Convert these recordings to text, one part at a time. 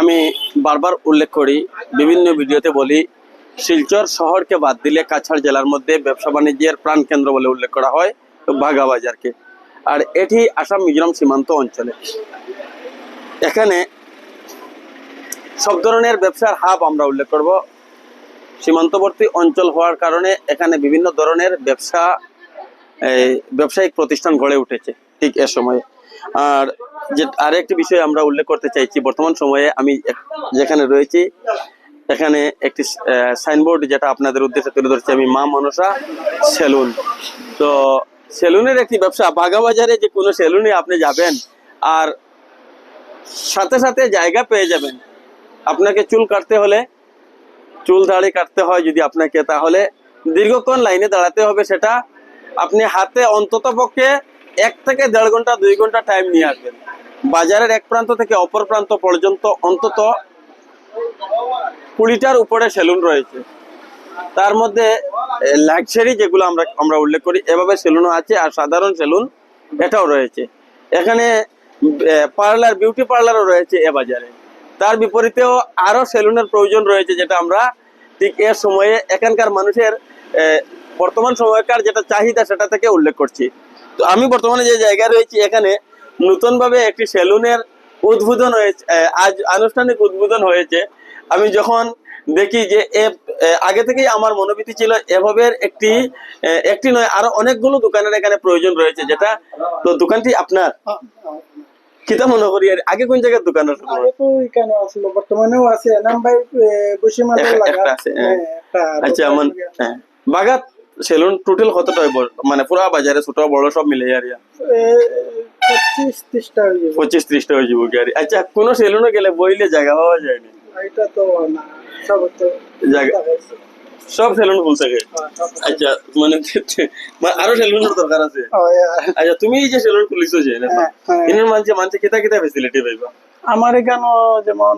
আমি বারবার উল্লেখ করি, বিভিন্ন ভিডিওতে বলি, শিলচর শহরকে বাদ দিলে কাছাড় জেলার মধ্যে ব্যবসা বাণিজ্যের প্রাণকেন্দ্র বলে উল্লেখ করা হয় বাঘা বাজারকে। আর এটি আসাম মিজোরাম সীমান্ত অঞ্চলে। এখানে সব ধরনের ব্যবসার হাব আমরা উল্লেখ করব। সীমান্তবর্তী অঞ্চল হওয়ার কারণে এখানে বিভিন্ন ধরনের ব্যবসা ব্যবসায়িক প্রতিষ্ঠান গড়ে উঠেছে ঠিক এ সময়ে। আর যে আরেকটি বিষয় আমরা উল্লেখ করতে চাইছি, বর্তমান সময়ে আমি যেখানে রয়েছি, এখানে একটি সাইনবোর্ড যেটা আপনাদের উদ্দেশ্যে তুলে ধরছি আমি, মা মনসা সেলুন। তো সেলুনের একটি ব্যবসা, বাগাবাজারে যে কোনো সেলুনে আপনি যাবেন আর সাথে সাথে জায়গা পেয়ে যাবেন। আপনাকে চুল কাটতে হলে, চুল দাড়ি কাটতে হয় যদি আপনাকে, তাহলে দীর্ঘক্ষণ লাইনে দাঁড়াতে হবে সেটা। আপনি হাতে অন্তত পক্ষে এক থেকে দেড় ঘণ্টা, দুই ঘণ্টা টাইম নিয়ে আসবেন। বাজারের এক প্রান্ত থেকে অপর প্রান্ত পর্যন্ত অন্তত কুড়িটার উপরে সেলুন রয়েছে। তার মধ্যে লাক্সারি যেগুলো আমরা আমরা উল্লেখ করি, এভাবে সেলুনও আছে আর সাধারণ সেলুন এটাও রয়েছে। এখানে পার্লার বিউটি পার্লারও রয়েছে এ বাজারে। তার বিপরীতেও আরও সেলুনের প্রয়োজন রয়েছে যেটা আমরা ঠিক এর সময়ে এখানকার মানুষের বর্তমান সময়কার যেটা চাহিদা সেটা থেকে উল্লেখ করছি। তো আমি বর্তমানে যে জায়গায় রয়েছি এখানে নতুনভাবে একটি সেলুনের উদ্বোধন হয়েছে আজ আনুষ্ঠানিক উদ্বোধন হয়েছে। আমি যখন দেখি যে এ আগে থেকেই আমার মনোভীতি ছিল এভাবে একটি একটি নয় আরও অনেকগুলো দোকানের এখানে প্রয়োজন রয়েছে যেটা তো দোকানটি আপনার? কিতা মনে করি? আগে কোন জায়গার দোকান আসলো বর্তমানেও আছে। ভাই লাগা আচ্ছা। হ্যাঁ। বাগাত? সেলুন টোটাল কতটা হইব মানে পুরা বাজারে ছোট বড় সব মিলে আর পঁচিশ ত্রিশটা হয়ে যাবে। হয়ে আর আচ্ছা কোন সেলুনে গেলে বইলে জায়গা পাওয়া যায়নি না? সব জায়গা সব সেলুন থাকে? হ্যাঁ। আচ্ছা মানে মানে আরও সেলুনের দরকার আছে? আচ্ছা তুমি এই যে সেলুন খুলিছো যে না হ্যাঁ, হ্যাঁ। এর মানছে মানছে কিতা কিতা ফেসিলিটি পাইবা? আমার এখানে যেমন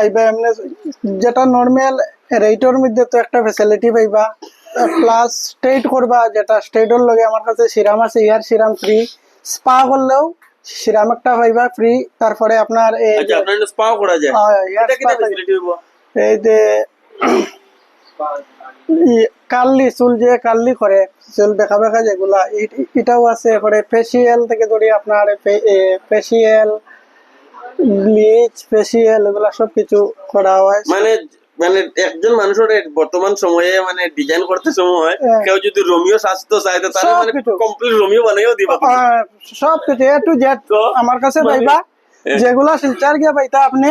আইবা এমনি যেটা নর্মাল রেটের মধ্যে তো একটা ফ্যাসিলিটি পাইবা। প্লাস স্ট্রেট করবা যেটা স্ট্রেটের লগে আমার কাছে সিরাম আছে ইয়ার সিরাম ফ্রি স্পা করলেও সিরাম একটা পাইবা ফ্রি তারপরে আপনার এই আচ্ছা আপনার স্পাও করা যায়। হ্যাঁ, এটা spa পাইবা। হইব? এই যে কার্লি চুল যে কার্লি করে চুল বেকা বেকা যেগুলা এটাও আছে। করে ফেসিয়াল থেকে ধরে আপনার ফেসিয়াল ব্লিচ ফেসিয়াল এগুলা সব কিছু করা হয়। মানে মানে একজন মানুষের বর্তমান সময়ে মানে ডিজাইন করতে সময় হ্যাঁ। কেউ যদি রোমিও সাজতে চায় তো তাহলে মানে কমপ্লিট রোমিও বানাইও দিবা সব কিছু এ টু জেড তো আমার কাছে মানে- পাইবা। যেগুলা শিলচার গিয়ে পাইতা আপনি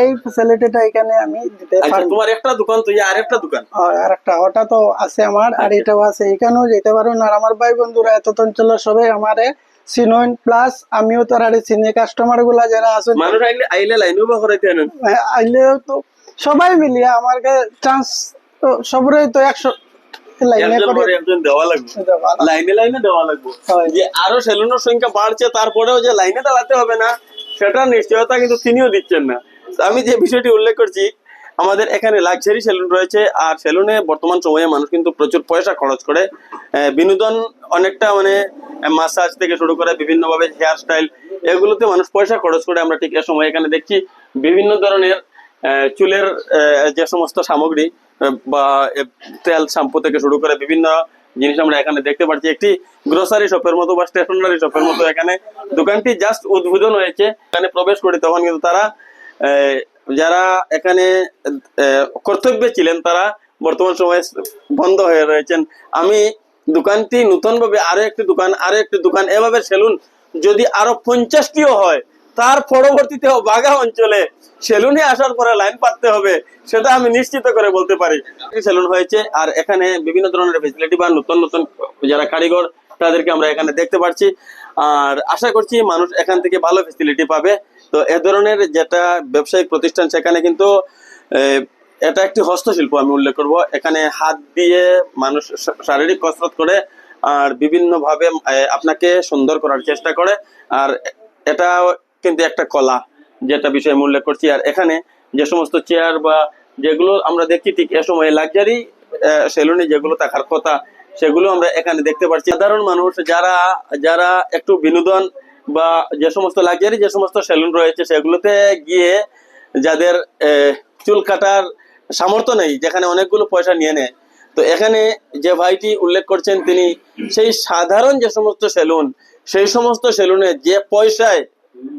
এই ফ্যাসিলিটিটা এখানে আমি দিতে আচ্ছা পারি তোমার একটা দোকান তো আর একটা দোকান। আর একটা ওটা তো আছে আমার আর আচ্ছা। এটাও আছে। এখানেও যেতে পারেন আর আমার ভাই বন্ধুরা এত অঞ্চলের সবাই আমারে চিনইন প্লাস আমিও তার চিনি কাস্টমারগুলা যারা আছেন মানুষ আইলে আইলে লাইনও বা করাইতে আনেন। আইলেও তো সবাই মিলিয়ে আমার চান্স তো সবরই তো একশো লাইনে দেওয়া লাগবে। দেওয়া লাইনে লাইনে দেওয়া লাগবে। যে আরও সেলুনের সংখ্যা বাড়ছে তারপরেও যে লাইনে দাঁড়াতে হবে না সেটা নিশ্চয়তা কিন্তু তিনিও দিচ্ছেন না। আমি যে বিষয়টি উল্লেখ করছি আমাদের এখানে লাক্সারি সেলুন রয়েছে আর সেলুনে বর্তমান সময়ে মানুষ কিন্তু প্রচুর পয়সা খরচ করে। বিনোদন অনেকটা মানে মাসাজ থেকে শুরু করে বিভিন্ন ভাবে হেয়ার স্টাইল এগুলোতে মানুষ পয়সা খরচ করে। আমরা ঠিক এ সময় এখানে দেখছি বিভিন্ন ধরনের চুলের যে সমস্ত সামগ্রী বা তেল, শ্যাম্পু থেকে শুরু করে বিভিন্ন জিনিস আমরা এখানে দেখতে পাচ্ছি। একটি গ্রোসারি শপের মতো বা স্টেশনারি শপের মতো এখানে দোকানটি জাস্ট উদ্বোধন হয়েছে। এখানে প্রবেশ করি তখন কিন্তু তারা যারা এখানে কর্তব্যে ছিলেন তারা বর্তমান সময়ে বন্ধ হয়ে রয়েছেন। আমি দোকানটি নতুন ভাবে আরও একটি দোকান, আরও একটি দোকান, এভাবে সেলুন যদি আরও পঞ্চাশটিও হয় তার পরবর্তীতেও বাগা অঞ্চলে সেলুনে আসার পরে লাইন পাততে হবে, সেটা আমি নিশ্চিত করে বলতে পারি। সেলুন হয়েছে, আর এখানে বিভিন্ন ধরনের ফেসিলিটি বা নতুন নতুন যারা কারিগর, তাদেরকে আমরা এখানে দেখতে পাচ্ছি। আর আশা করছি মানুষ এখান থেকে ভালো ফেসিলিটি পাবে। তো এ ধরনের যেটা ব্যবসায়িক প্রতিষ্ঠান, সেখানে কিন্তু এটা একটি হস্তশিল্প আমি উল্লেখ করব। এখানে হাত দিয়ে মানুষ শারীরিক কসরত করে, আর বিভিন্নভাবে আপনাকে সুন্দর করার চেষ্টা করে। আর এটা কিন্তু একটা কলা, যেটা বিষয়ে উল্লেখ করছি। আর এখানে যে সমস্ত চেয়ার বা যেগুলো আমরা দেখছি ঠিক এ সময় লাক্সারি সেলুনে যেগুলো থাকার কথা, সেগুলো আমরা এখানে দেখতে পাচ্ছি। সাধারণ মানুষ যারা যারা একটু বিনোদন বা যে সমস্ত লাক্সারি যে সমস্ত সেলুন রয়েছে, সেগুলোতে গিয়ে যাদের চুল কাটার সামর্থ্য নেই, যেখানে অনেকগুলো পয়সা নিয়ে নেয়। তো এখানে যে ভাইটি উল্লেখ করছেন, তিনি সেই সাধারণ যে সমস্ত সেলুন সেই সমস্ত সেলুনে যে পয়সায়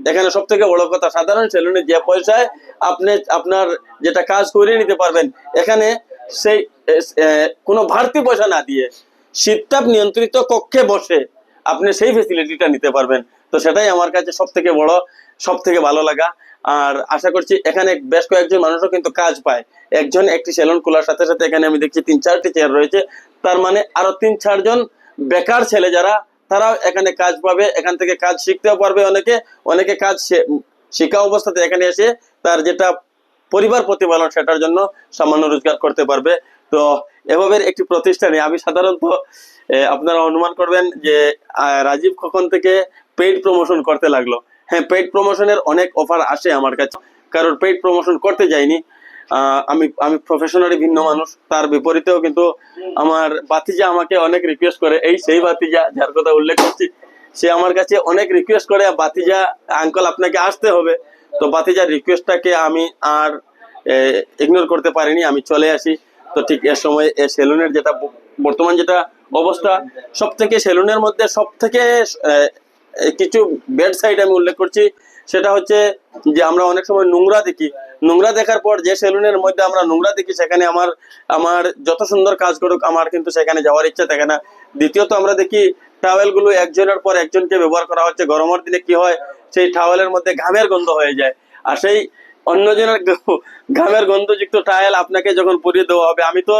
এখানে সব থেকে বড় কথা, সাধারণ সেলুনে যে পয়সায় আপনি আপনার যেটা কাজ করিয়ে নিতে পারবেন, এখানে সেই কোনো ভারতী পয়সা না দিয়ে শীততাপ নিয়ন্ত্রিত কক্ষে বসে আপনি সেই ফেসিলিটিটা নিতে পারবেন। তো সেটাই আমার কাছে সব থেকে বড় সব থেকে ভালো লাগা। আর আশা করছি এখানে বেশ কয়েকজন মানুষও কিন্তু কাজ পায়। একজন একটি সেলুন খোলার সাথে সাথে এখানে আমি দেখছি তিন চারটি চেয়ার রয়েছে। তার মানে আরও তিন চারজন বেকার ছেলে যারা তারাও এখানে কাজ পাবে এখান থেকে কাজ শিখতেও পারবে অনেকে অনেকে কাজ শিখা অবস্থাতে এখানে এসে তার যেটা পরিবার প্রতিপালন সেটার জন্য সামান্য রোজগার করতে পারবে। তো এভাবে একটি প্রতিষ্ঠানে আমি সাধারণত আপনারা অনুমান করবেন যে রাজীব কখন থেকে পেইড প্রমোশন করতে লাগল। হ্যাঁ পেইড প্রমোশনের অনেক অফার আসে আমার কাছে। কারণ পেইড প্রমোশন করতে আহ, আমি আমি প্রফেশনালি ভিন্ন মানুষ। তার বিপরীতেও কিন্তু আমার বাতিজা আমাকে অনেক রিকোয়েস্ট করে। এই সেই বাতিজা যার কথা উল্লেখ করছি, সে আমার কাছে অনেক রিকোয়েস্ট করে বাতিজা আঙ্কল আপনাকে আসতে হবে। তো বাতিজার রিকোয়েস্টটাকে আমি আর ইগনোর করতে পারিনি, আমি চলে আসি। তো ঠিক এর সময় এ সেলুনের যেটা বর্তমান যেটা অবস্থা সব থেকে সেলুনের মধ্যে সব থেকে কিছু বেড সাইড আমি উল্লেখ করছি। সেটা হচ্ছে যে আমরা অনেক সময় নোংরা দেখি। নোংরা দেখার পর যে সেলুনের মধ্যে আমরা নোংরা দেখি, সেখানে আমার আমার যত সুন্দর কাজ করুক, আমার কিন্তু সেখানে যাওয়ার ইচ্ছা থাকে না। দ্বিতীয়ত আমরা দেখি টাওয়েলগুলো একজনের পর একজনকে ব্যবহার করা হচ্ছে। গরমের দিনে কি হয়, সেই টাওয়েলের মধ্যে ঘামের গন্ধ হয়ে যায়। আর সেই অন্যজনের ঘামের গন্ধযুক্ত টায়াল আপনাকে যখন পরিয়ে দেওয়া হবে, আমি তো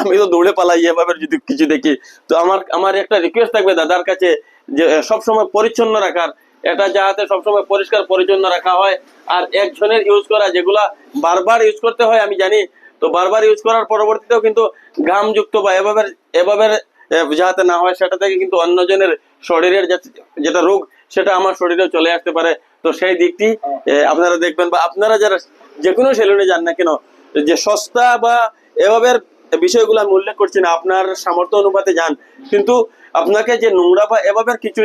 আমি তো দৌড়ে পালাই এভাবে যদি কিছু দেখি। তো আমার আমার একটা রিকোয়েস্ট থাকবে দাদার কাছে, যে সবসময় পরিচ্ছন্ন রাখার। এটা যাতে সবসময় পরিষ্কার, পরিচ্ছন্ন রাখা হয়। আর একজনের ইউজ করা, যেগুলা বারবার ইউজ করতে হয়, আমি জানি। তো বারবার ইউজ করার পরবর্তীতেও কিন্তু ঘামযুক্ত বা এভাবে এভাবে যাতে না হয়, সেটা থেকে কিন্তু অন্যজনের শরীরের যেটা রোগ, সেটা আমার শরীরেও চলে আসতে পারে। তো সেই দিকটি আপনারা দেখবেন বা আপনারা যারা যে কোনো সেলুনে যান না কেন, যে সস্তা বা এভাবে বিষয়গুলো আমি উল্লেখ করছি না, আপনার সামর্থ্য অনুপাতে যান। কিন্তু আপনাকে যে নোংরা বা এভাবে কিছু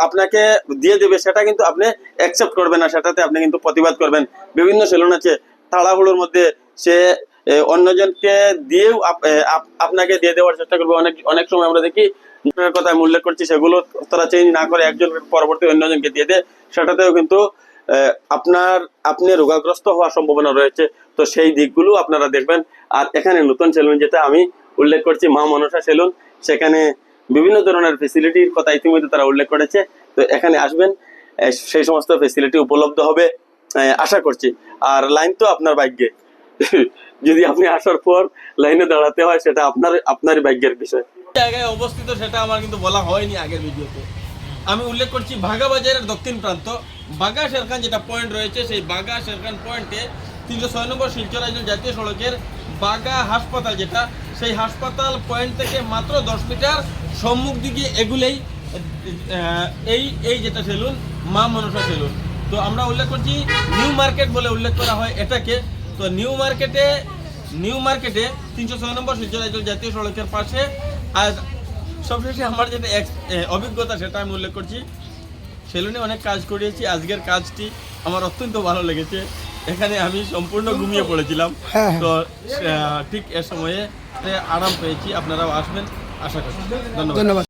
আপনাকে দিয়ে দেবে, সেটা কিন্তু আপনি অ্যাকসেপ্ট করবেন না সেটাতে আপনি কিন্তু প্রতিবাদ করবেন। বিভিন্ন সেলুন আছে, তাড়াহুড়োর মধ্যে সে অন্যজনকে দিয়েও আপ- আপনাকে দিয়ে দেওয়ার চেষ্টা করবে। অনেক অনেক সময় আমরা দেখি কথা উল্লেখ করছি, সেগুলো তারা চেঞ্জ না করে একজন পরবর্তী অন্যজনকে দিয়ে দেয়। সেটাতেও কিন্তু আপনার, আপনি রোগাগ্রস্ত হওয়ার সম্ভাবনা রয়েছে। তো সেই দিকগুলো আপনারা দেখবেন। আর এখানে নতুন সেলুন যেটা আমি উল্লেখ করছি, মা মনসা সেলুন। সেখানে বিভিন্ন ধরনের ফেসিলিটির কথা ইতিমধ্যে তারা উল্লেখ করেছে। তো এখানে আসবেন সেই সমস্ত ফেসিলিটি উপলব্ধ হবে আশা করছি। আর লাইন তো আপনার ভাগ্যে। যদি আপনি আসার পর লাইনে দাঁড়াতে হয়, সেটা আপনার, আপনারই ভাগ্যের বিষয়। জায়গায় অবস্থিত, সেটা আমার কিন্তু বলা হয়নি আগের ভিডিওতে। আমি উল্লেখ করছি, বাঘা বাজারের দক্ষিণ প্রান্ত। বাঘা শেরখান যেটা পয়েন্ট রয়েছে, সেই বাঘা শেরখান পয়েন্টে তিনশো ছয় নম্বর শিলচর জাতীয় সড়কের বাঘা হাসপাতাল যেটা, সেই হাসপাতাল পয়েন্ট থেকে মাত্র দশ মিটার সম্মুখ দিকে এগুলেই এই এই যেটা সেলুন মা মনসা সেলুন। তো আমরা উল্লেখ করছি নিউ মার্কেট বলে উল্লেখ করা হয় এটাকে। তো নিউ মার্কেটে নিউ মার্কেটে তিনশো ছয় নম্বর রাজ্য জাতীয় সড়কের পাশে আর সবশেষে আমার যেটা অভিজ্ঞতা সেটা আমি উল্লেখ করছি সেলুনে অনেক কাজ করিয়েছি আজকের কাজটি আমার অত্যন্ত ভালো লেগেছে। এখানে আমি সম্পূর্ণ ঘুমিয়ে পড়েছিলাম। হ্যাঁ, হ্যাঁ। তো ঠিক এ সময়ে আরাম পেয়েছি আপনারাও আসবেন। আশা করছি ধন্যবাদ ধন্যবাদ